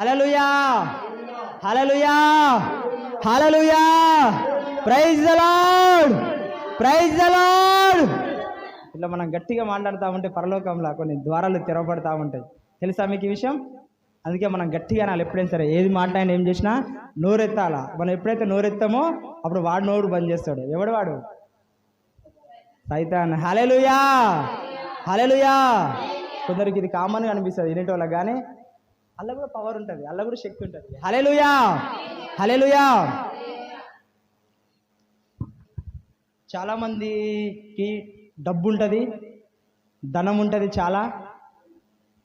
Hallelujah hallelujah hallelujah praise the Lord praise the Lord ఇట్లా మనం గట్టిగా మాట్లాడుతూ ఉంటే పరలోకంలో కొన్ని ద్వారాలు తెరవబడతా ఉంటాయి. తెలుసా మీకు ఈ విషయం? అందుకే మనం గట్టిగా అనాలి. ఎప్పుడైనా సరే ఏది మాట్లాడినా ఏం చేసినా నోరెత్తాలా? మనం ఎప్పుడైతే నోరెత్తామో అప్పుడు వాడు నోరు బంద్ చేస్తాడు. ఎవడు వాడు? సైతాన్. హలెలుయా హలెలుయా కొందరికి ఇది కామన్గా అనిపిస్తుంది. వినేటోళ్ళకి కానీ అల్ల కూడా పవర్ ఉంటుంది అల్ల కూడా శక్తి ఉంటుంది. హలెలుయా హలెలుయా చాలా మందికి డబ్బు ఉంటుంది ధనం ఉంటుంది చాలా.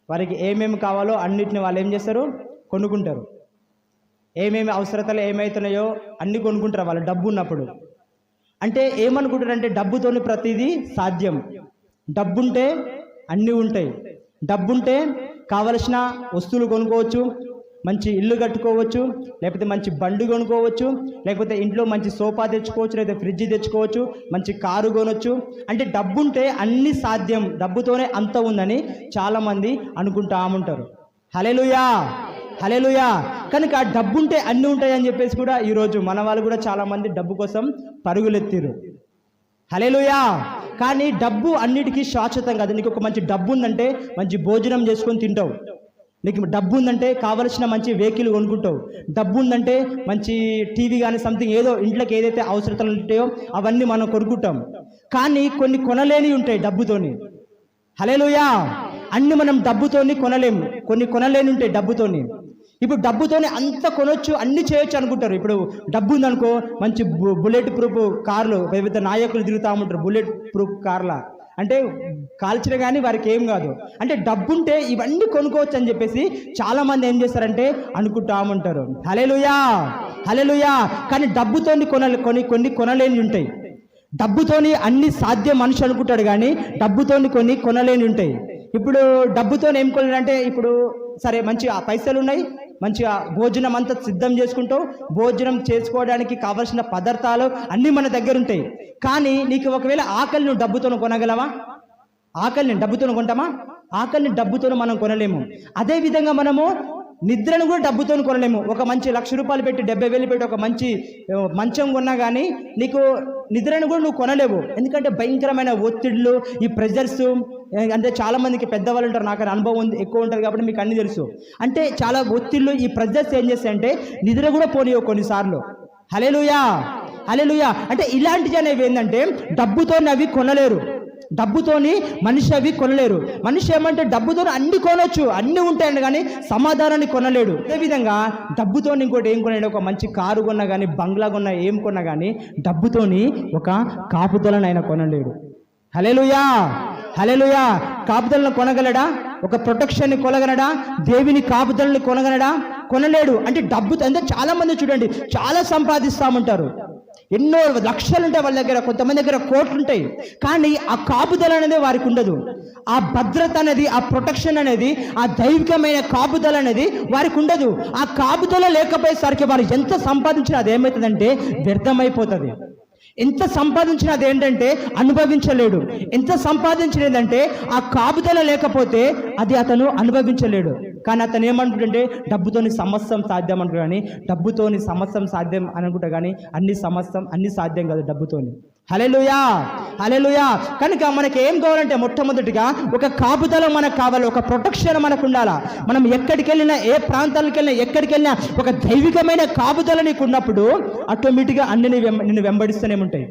వారికి ఏమేమి కావాలో అన్నిటిని వాళ్ళు ఏం చేస్తారు? కొనుక్కుంటారు. ఏమేమి అవసరతలు ఏమవుతున్నాయో అన్ని కొనుక్కుంటారు వాళ్ళు డబ్బు ఉన్నప్పుడు. అంటే ఏమనుకుంటారంటే డబ్బుతోని ప్రతిదీ సాధ్యం. డబ్బుంటే అన్నీ ఉంటాయి. డబ్బుంటే కావలసిన వస్తువులు కొనుక్కోవచ్చు మంచి ఇల్లు కట్టుకోవచ్చు లేకపోతే మంచి బండి కొనుక్కోవచ్చు లేకపోతే ఇంట్లో మంచి సోఫా తెచ్చుకోవచ్చు లేదా ఫ్రిడ్జ్ తెచ్చుకోవచ్చు మంచి కారు కొనొచ్చు. అంటే డబ్బుంటే అన్ని సాధ్యం డబ్బుతోనే అంత ఉందని చాలామంది అనుకుంటా ఉంటారు. హలేలుయా హలేలుయా కనుక డబ్బుంటే అన్నీ ఉంటాయని చెప్పేసి కూడా ఈరోజు మన వాళ్ళు కూడా చాలామంది డబ్బు కోసం పరుగులెత్తిరు హలేలుయా కానీ డబ్బు అన్నిటికీ శాశ్వతం కాదు. నీకు ఒక మంచి డబ్బు ఉందంటే మంచి భోజనం చేసుకొని తింటావు. నీకు డబ్బు ఉందంటే కావలసిన మంచి వెహికల్ కొనుక్కుంటావు. డబ్బు ఉందంటే మంచి టీవీ కానీ సంథింగ్ ఏదో ఇంట్లోకి ఏదైతే అవసరతలు ఉంటాయో అవన్నీ మనం కొనుక్కుంటాం. కానీ కొన్ని కొనలేని ఉంటాయి డబ్బుతోని. హలేలుయా అన్ని మనం డబ్బుతోని కొనలేము కొన్ని కొనలేని ఉంటాయి డబ్బుతోని. ఇప్పుడు డబ్బుతోనే అంత కొనొచ్చు అన్ని చేయొచ్చు అనుకుంటారు. ఇప్పుడు డబ్బు ఉందనుకో మంచి బు- బుల్లెట్ ప్రూఫ్ కార్లు వివిధ నాయకులు తిరుగుతూ ఉంటారు బుల్లెట్ ప్రూఫ్ కార్ల. అంటే కాల్చిన కానీ వారికి ఏం కాదు. అంటే డబ్బుంటే ఇవన్నీ కొనుక్కోవచ్చు అని చెప్పేసి చాలా మంది ఏం చేస్తారంటే అనుకుంటా ఉంటారు. హలేలుయా హలేలుయా కానీ డబ్బుతోని కొనలే కొన్ని కొన్ని కొనలేని ఉంటాయి. డబ్బుతోని అన్ని సాధ్యం మనిషి అనుకుంటాడు కానీ డబ్బుతోని కొన్ని కొనలేని ఉంటాయి. ఇప్పుడు డబ్బుతో ఏం కొనాలంటే ఇప్పుడు సరే మంచి ఆ పైసలు ఉన్నాయి మంచిగా భోజనం అంతా సిద్ధం చేసుకుంటావు. భోజనం చేసుకోవడానికి కావలసిన పదార్థాలు అన్నీ మన దగ్గర ఉంటాయి. కానీ నీకు ఒకవేళ ఆకలి నువ్వు డబ్బుతో కొనగలవా? ఆకలిని డబ్బుతో కొంటామా? ఆకలిని డబ్బుతో మనం కొనలేము. అదే విధంగా మనము నిద్రను కూడా డబ్బుతో కొనలేము. ఒక మంచి లక్ష రూపాయలు పెట్టి డెబ్బై వేలు పెట్టి ఒక మంచి మంచం కొన్నా కానీ నీకు నిద్రను కూడా నువ్వు కొనలేవు. ఎందుకంటే భయంకరమైన ఒత్తిళ్ళు ఈ ప్రెజర్స్ అంటే చాలామందికి పెద్దవాళ్ళు ఉంటారు. నాకు అనుభవం ఉంది ఎక్కువ ఉంటుంది కాబట్టి మీకు అన్ని తెలుసు. అంటే చాలా ఒత్తిళ్ళు ఈ ప్రెజర్స్ ఏం చేస్తాయంటే నిద్ర కూడా పోనీయో కొన్నిసార్లు. హలేలుయా హలేలుయా అంటే ఇలాంటివి అనేవి ఏంటంటే డబ్బుతో అవి కొనలేరు. డబ్బుతోని మనిషి అవి కొనలేరు. మనిషి ఏమంటే డబ్బుతో అన్ని కొనొచ్చు అన్ని ఉంటాయండి కానీ సమాధానాన్ని కొనలేడు. అదేవిధంగా డబ్బుతో ఇంకోటి ఏం కొనలేడు. ఒక మంచి కారు కొన్నా కానీ బంగ్లా కొన్నా ఏం కొన్నా కానీ డబ్బుతోని ఒక కాపుదలను ఆయన కొనలేడు. Hallelujah hallelujah కాపుదలను కొనగలడా? ఒక ప్రొటెక్షన్ని కొనగలడా? దేవిని కాపుదలని కొనగలడా? కొనలేడు. అంటే డబ్బుతో అంటే చాలా మంది చూడండి చాలా సంపాదిస్తామంటారు ఎన్నో లక్షలు ఉంటాయి వాళ్ళ దగ్గర కొంతమంది దగ్గర కోట్లు ఉంటాయి కానీ ఆ కాపుదల అనేది వారికి ఉండదు. ఆ భద్రత అనేది ఆ ప్రొటెక్షన్ అనేది ఆ దైవికమైన కాపుదల అనేది వారికి ఉండదు. ఆ కాపుదల లేకపోయేసరికి వారు ఎంత సంపాదించినా అది ఏమవుతుందంటే వ్యర్థమైపోతుంది. ఎంత సంపాదించినా అది ఏంటంటే అనుభవించలేడు. ఎంత సంపాదించినదంటే ఆ కాపుదల లేకపోతే అది అతను అనుభవించలేడు. కానీ అతను ఏమనుకుంటుంటే డబ్బుతోని సమస్యం సాధ్యం అనుకుంటా కానీ డబ్బుతోని సమస్యం సాధ్యం అని అనుకుంటా కానీ అన్ని సమస్యం అన్ని సాధ్యం కాదు డబ్బుతోని. హలెలుయా హలెలుయా కనుక మనకి ఏం కావాలంటే మొట్టమొదటిగా ఒక కాపుదల మనకు కావాలి ఒక ప్రొటెక్షన్ మనకు ఉండాలా. మనం ఎక్కడికి వెళ్ళినా ఏ ప్రాంతాలకు వెళ్ళినా ఎక్కడికి వెళ్ళినా ఒక దైవికమైన కాపుదల నీకు ఉన్నప్పుడు ఆటోమేటిక్గా అన్ని నిన్ను వెంబడిస్తూనే ఉంటాయి.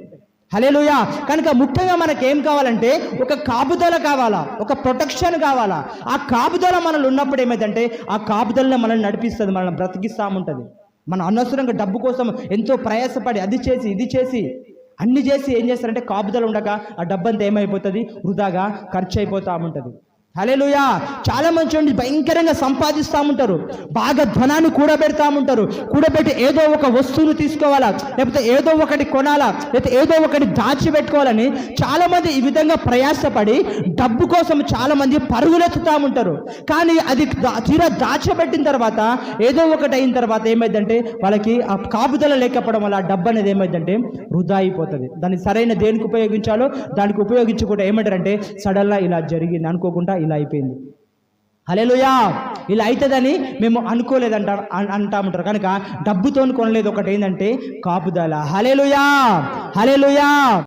హలేలుయా కనుక ముఖ్యంగా మనకి ఏం కావాలంటే ఒక కాపుదల కావాలా? ఒక ప్రొటెక్షన్ కావాలా? ఆ కాపుదల మనల్ని ఉన్నప్పుడు ఏమైందంటే ఆ కాపుదలనే మనల్ని నడిపిస్తుంది మనల్ని బ్రతికిస్తూ ఉంటుంది మన అనవసరంగా డబ్బు కోసం ఎంతో ప్రయాసపడి అది చేసి ఇది చేసి అన్ని చేసి ఏం చేస్తారంటే కాపుదల ఉండక ఆ డబ్బంతా ఏమైపోతుంది? వృధాగా ఖర్చు అయిపోతూ ఉంటుంది హలేలుయా చాలా మంది చూడండి భయంకరంగా సంపాదిస్తూ ఉంటారు. బాగా ధనాన్ని కూడబెడతా ఉంటారు. కూడబెట్టి ఏదో ఒక వస్తువును తీసుకోవాలా? లేకపోతే ఏదో ఒకటి కొనాలా? లేకపోతే ఏదో ఒకటి దాచిపెట్టుకోవాలని చాలా మంది ఈ విధంగా ప్రయాసపడి డబ్బు కోసం చాలా మంది పరుగులెత్తుతా ఉంటారు. కానీ అది దా- తీరా దాచిపెట్టిన తర్వాత ఏదో ఒకటి అయిన తర్వాత ఏమైందంటే వాళ్ళకి ఆ కాపుదల లేకపోవడం వల్ల ఆ డబ్బు అనేది ఏమైందంటే వృధా అయిపోతుంది. దాన్ని సరైన దేనికి ఉపయోగించాలో దానికి ఉపయోగించకుండా ఏమంటారంటే సడన్గా ఇలా జరిగింది అనుకోకుండా ఇలా అయిపోయింది. హలేలుయా ఇలా అవుతుందని మేము అనుకోలేదంట అంటామంటారు. కనుక డబ్బుతో కొనలేదు ఒకటి ఏంటంటే కాపుదల. Hallelujah hallelujah